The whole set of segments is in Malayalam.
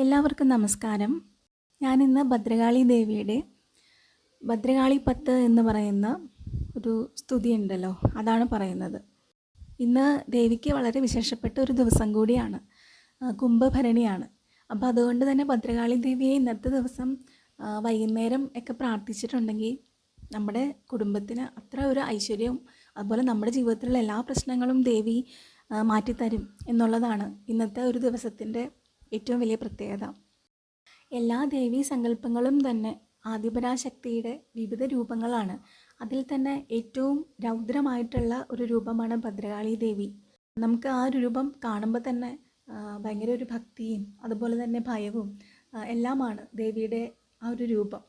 എല്ലാവർക്കും നമസ്കാരം. ഞാനിന്ന് ഭദ്രകാളി ദേവിയുടെ ഭദ്രകാളി പത്ത് എന്ന് പറയുന്ന ഒരു സ്തുതി ഉണ്ടല്ലോ അതാണ് പറയുന്നത്. ഇന്ന് ദേവിക്ക് വളരെ വിശേഷപ്പെട്ട ഒരു ദിവസം കൂടിയാണ് കുംഭഭരണിയാണ്. അപ്പോൾ അതുകൊണ്ട് തന്നെ ഭദ്രകാളി ദേവിയെ ഇന്നത്തെ ദിവസം വൈകുന്നേരം ഒക്കെ പ്രാർത്ഥിച്ചിട്ടുണ്ടെങ്കിൽ നമ്മുടെ കുടുംബത്തിന് അത്ര ഒരു ഐശ്വര്യവും അതുപോലെ നമ്മുടെ ജീവിതത്തിലുള്ള എല്ലാ പ്രശ്നങ്ങളും ദേവി മാറ്റിത്തരും എന്നുള്ളതാണ് ഇന്നത്തെ ഒരു ദിവസത്തിന്റെ ഏറ്റവും വലിയ പ്രത്യേകത. എല്ലാ ദേവീ സങ്കല്പങ്ങളും തന്നെ ആദിപരാശക്തിയുടെ വിവിധ രൂപങ്ങളാണ്. അതിൽ തന്നെ ഏറ്റവും രൗദ്രമായിട്ടുള്ള ഒരു രൂപമാണ് ഭദ്രകാളി ദേവി. നമുക്ക് ആ ഒരു രൂപം കാണുമ്പോൾ തന്നെ ഭയങ്കര ഒരു ഭക്തിയും അതുപോലെ തന്നെ ഭയവും എല്ലാമാണ് ദേവിയുടെ ആ ഒരു രൂപം.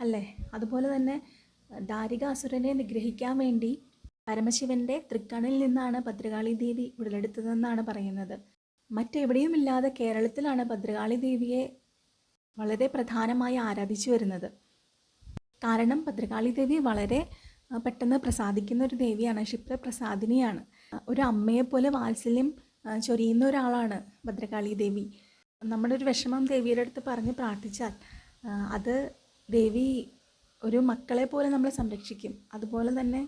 അല്ലേ? അതുപോലെ തന്നെ ദാരികാസുരനെ നിഗ്രഹിക്കാൻ വേണ്ടി പരമശിവന്റെ തൃക്കണിൽ നിന്നാണ് ഭദ്രകാളി ദേവി ഉടലെടുത്തതെന്നാണ് പറയുന്നത്. മറ്റെവിടെയുമില്ലാതെ കേരളത്തിലാണ് ഭദ്രകാളി ദേവിയെ വളരെ പ്രധാനമായി ആരാധിച്ചു വരുന്നത്. കാരണം ഭദ്രകാളി ദേവി വളരെ പെട്ടെന്ന് പ്രസാദിക്കുന്ന ഒരു ദേവിയാണ് ക്ഷിപ്രപ്രസാദിനിയാണ്. പ്രസാദിനിയാണ് ഒരു അമ്മയെപ്പോലെ വാത്സല്യം ചൊരിയുന്ന ഒരാളാണ് ഭദ്രകാളി ദേവി. നമ്മുടെ ഒരു വിഷമം ദേവിയുടെ അടുത്ത് പറഞ്ഞ് പ്രാർത്ഥിച്ചാൽ അത് ദേവി ഒരു മക്കളെ പോലെ നമ്മളെ സംരക്ഷിക്കും. അതുപോലെ തന്നെ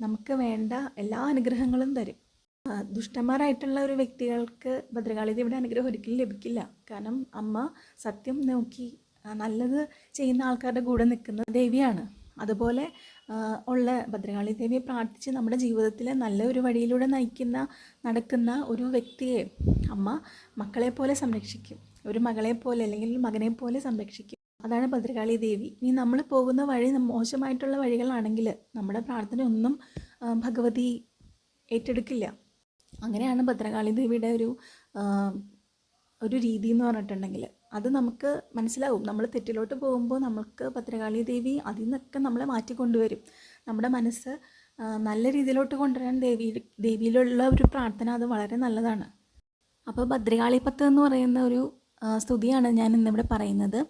നമുക്ക് വേണ്ട എല്ലാ അനുഗ്രഹങ്ങളും തരും. ദുഷ്ടന്മാരായിട്ടുള്ള ഒരു വ്യക്തികൾക്ക് ഭദ്രകാളി ദേവിയുടെ അനുഗ്രഹം ഒരിക്കലും ലഭിക്കില്ല. കാരണം അമ്മ സത്യം നോക്കി നല്ലത് ചെയ്യുന്ന ആൾക്കാരുടെ കൂടെ നിൽക്കുന്ന ദേവിയാണ്. അതുപോലെ ഉള്ള ഭദ്രകാളി ദേവിയെ പ്രാർത്ഥിച്ച് നമ്മുടെ ജീവിതത്തിൽ നല്ല ഒരു വഴിയിലൂടെ നയിക്കുന്ന നടക്കുന്ന ഒരു വ്യക്തിയെ അമ്മ മക്കളെ പോലെ സംരക്ഷിക്കും. ഒരു മകളെ പോലെ അല്ലെങ്കിൽ മകനെ പോലെ സംരക്ഷിക്കും. അതാണ് ഭദ്രകാളി ദേവി. ഇനി നമ്മൾ പോകുന്ന വഴി മോശമായിട്ടുള്ള വഴികളാണെങ്കിൽ നമ്മുടെ പ്രാർത്ഥന ഒന്നും ഭഗവതി ഏറ്റെടുക്കില്ല. അങ്ങനെയാണ് ഭദ്രകാളി ദേവിയുടെ ഒരു ഒരു രീതി എന്ന് പറഞ്ഞിട്ടുണ്ടെങ്കിൽ. അത് നമുക്ക് മനസ്സിലാവും. നമ്മൾ തെറ്റിലോട്ട് പോകുമ്പോൾ നമുക്ക് ഭദ്രകാളി ദേവി അതിൽ നിന്നൊക്കെ നമ്മളെ മാറ്റിക്കൊണ്ടുവരും നമ്മുടെ മനസ്സ് നല്ല രീതിയിലോട്ട് കൊണ്ടുവരാൻ ദേവി ദേവിയിലുള്ള ഒരു പ്രാർത്ഥന അത് വളരെ നല്ലതാണ്. അപ്പോൾ ഭദ്രകാളി പത്ത് എന്ന് പറയുന്ന ഒരു സ്തുതിയാണ് ഞാൻ ഇന്നിവിടെ പറയുന്നത്.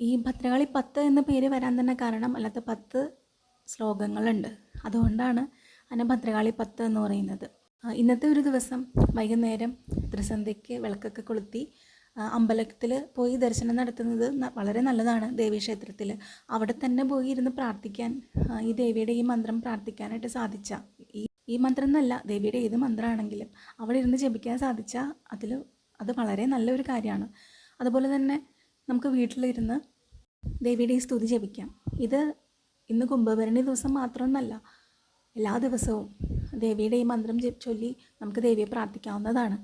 ഈ ഭദ്രകാളി പത്ത് എന്ന പേര് വരാൻ തന്നെ കാരണം അല്ലാത്ത പത്ത് ശ്ലോകങ്ങളുണ്ട്. അതുകൊണ്ടാണ് അതിനെ ഭദ്രകാളി പത്ത് എന്ന് പറയുന്നത്. ഇന്നത്തെ ഒരു ദിവസം വൈകുന്നേരം ത്രിസന്ധ്യയ്ക്ക് വിളക്കൊക്കെ കൊളുത്തി അമ്പലത്തിൽ പോയി ദർശനം നടത്തുന്നത് വളരെ നല്ലതാണ് ദേവീക്ഷേത്രത്തിൽ അവിടെ തന്നെ പോയി ഇരുന്ന് പ്രാർത്ഥിക്കാൻ ഈ ദേവിയുടെ ഈ മന്ത്രം പ്രാർത്ഥിക്കാനായിട്ട് സാധിച്ച ഈ ഈ മന്ത്രം എന്നല്ല ദേവിയുടെ ഏത് മന്ത്രമാണെങ്കിലും അവിടെ ഇരുന്ന് ജപിക്കാൻ സാധിച്ച അതിൽ അത് വളരെ നല്ലൊരു കാര്യമാണ്. അതുപോലെ തന്നെ നമുക്ക് വീട്ടിലിരുന്ന് ദേവിയുടെ ഈ സ്തുതി ജപിക്കാം. ഇത് ഇന്ന് കുംഭഭരണി ദിവസം മാത്രമൊന്നല്ല എല്ലാ ദിവസവും ദേവിയുടെ ഈ മന്ത്രം ചൊല്ലി നമുക്ക് ദേവിയെ പ്രാർത്ഥിക്കാവുന്നതാണ്.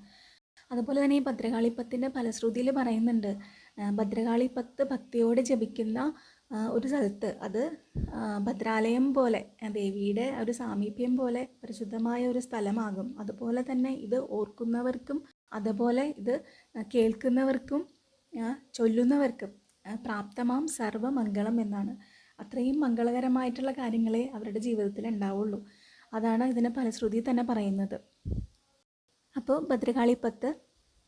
അതുപോലെ തന്നെ ഈ ഭദ്രകാളിപ്പത്തിന്റെ ഫലശ്രുതിയിൽ പറയുന്നുണ്ട് ഭദ്രകാളിപ്പത്ത് ഭക്തിയോടെ ജപിക്കുന്ന ഒരു സ്ഥലത്ത് അത് ഭദ്രാലയം പോലെ ദേവിയുടെ ഒരു സാമീപ്യം പോലെ പരിശുദ്ധമായ ഒരു സ്ഥലമാകും. അതുപോലെ തന്നെ ഇത് ഓർക്കുന്നവർക്കും അതുപോലെ ഇത് കേൾക്കുന്നവർക്കും ചൊല്ലുന്നവർക്കും പ്രാപ്തമാം സർവമംഗളം എന്നാണ്. അത്രയും മംഗളകരമായിട്ടുള്ള കാര്യങ്ങളെ അവരുടെ ജീവിതത്തിൽ ഉണ്ടാവുള്ളൂ. അതാണ് ഇതിന് ഫലശ്രുതി തന്നെ പറയുന്നത്. അപ്പോൾ ഭദ്രകാളി പത്ത്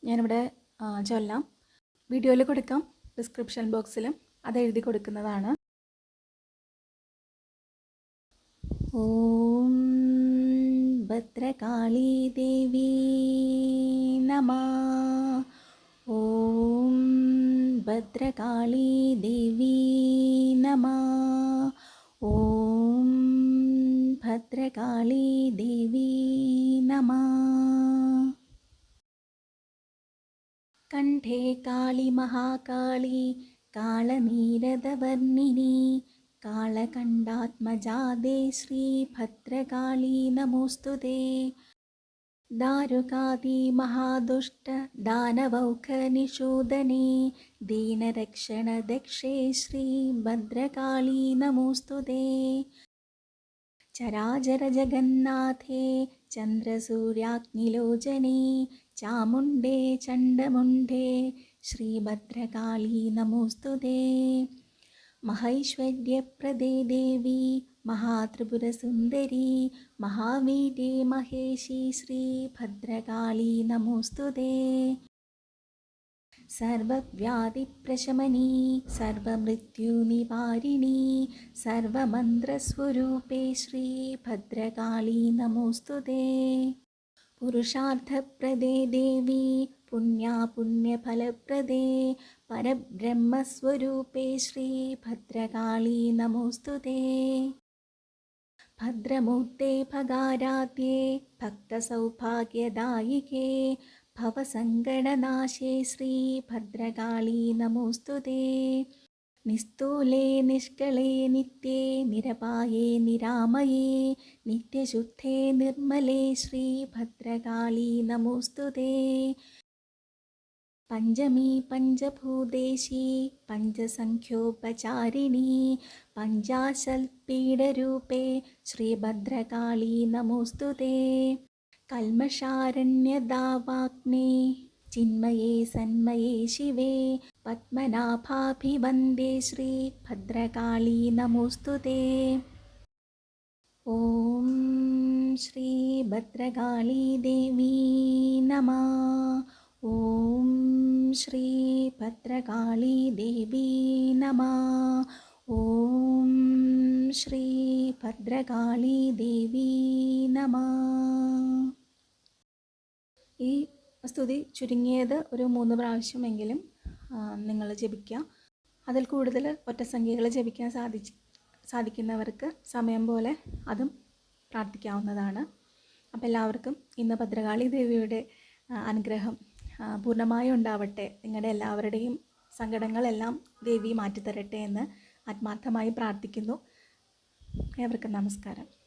ഞാനിവിടെ ചൊല്ലാം. വീഡിയോയിൽ കൊടുക്കാം. ഡിസ്ക്രിപ്ഷൻ ബോക്സിലും അത് എഴുതി കൊടുക്കുന്നതാണ്. ഓം ഭദ്രകാളി ദേവി നമ. ഓം भद्रकाली देवी नमः। ॐ भद्रकाली देवी नमः। कण्ठे काली महाकाली कालनीरदवर्णिनी कालखण्डात्मजादेश्री श्रीभद्रकाली नमोऽस्तु ते। ശ്രീഭദ്രകാളി നമോസ്തുതേ ദാരുകാദി മഹാദുഷ്ട ദാനവൗഖനിഷൂദനെ ദീനരക്ഷണദക്ഷേ ശ്രീഭദ്രകാളി നമോസ്തുതേ ചരാചരജഗന്നാഥേ ചന്ദ്രസൂര്യാഗ്നിലോചനെ ചാമുണ്ഡേ ചണ്ഡമുണ്ഡേ ശ്രീഭദ്രകാളി നമോസ്തുതേ മഹൈശ്വര്യപ്രദേ ദേവി മഹാത്രിപുരസുന്ദരി മഹാവീര്യ മഹേശി ശ്രീഭദ്രകാളി നമോസ്തുതേ. സർവവ്യാധിപ്രശമനി സർവമൃത്യുനിവാരിണീ സർവമന്ത്രസ്വരൂപേ ശ്രീഭദ്രകാളി നമോസ്തുതേ. പുരുഷാർത്ഥപ്രദേ ദേവി പുണ്യാ പുണ്യഫലപ്രദേ പരബ്രഹ്മസ്വരൂപേ ശ്രീഭദ്രകാളി നമോസ്തുതേ. ഭദ്രമൂർത്തെ ഭഗാരാധ്യേ ഭക്തസൗഭാഗ്യദായികേ. ഭവസങ്കടനാശേ ശ്രീഭദ്രകാളി നമോസ്തുതേ നിസ്തൂലേ നിഷ്കളേ നിത്യേ നിരപായേ നിരാമയേ. നിത്യശുദ്ധേ നിർമ്മലേ ശ്രീഭദ്രകാളി നമോസ്തുതേ പഞ്ചമീ പഞ്ചഭൂതേശി പഞ്ചസംഖ്യോപചാരിണി പഞ്ചാശൽപീഠരൂപേ ശ്രീഭദ്രകാളി നമോസ്തുതേ കൽമഷാരണ്യദാവാഗ്നേ ചിന്മയേ സന്മയേ ശിവേ പത്മനാഭാഭിവന്ദേ ശ്രീഭദ്രകാളി നമോസ്തുതേ ഓം ശ്രീഭദ്രകാളി ദേവീ നമ. ഓം ശ്രീ ഭദ്രകാളി ദേവി നമ. ഓം ശ്രീ ഭദ്രകാളി ദേവി നമ. ഈ സ്തുതി ചുരുങ്ങിയത് ഒരു മൂന്ന് പ്രാവശ്യമെങ്കിലും നിങ്ങൾ ജപിക്കുക അതിൽ കൂടുതൽ ഒറ്റസംഖ്യകൾ ജപിക്കാൻ സാധിച്ച് സാധിക്കുന്നവർക്ക് സമയം പോലെ അതും പ്രാർത്ഥിക്കാവുന്നതാണ്. അപ്പോൾ എല്ലാവർക്കും ഇന്ന് ഭദ്രകാളി ദേവിയുടെ അനുഗ്രഹം പൂർണമായും ഉണ്ടാവട്ടെ. നിങ്ങളുടെ എല്ലാവരുടെയും സങ്കടങ്ങളെല്ലാം ദേവി മാറ്റിത്തരട്ടെ എന്ന് ആത്മാർത്ഥമായി പ്രാർത്ഥിക്കുന്നു. ഏവർക്കും നമസ്കാരം.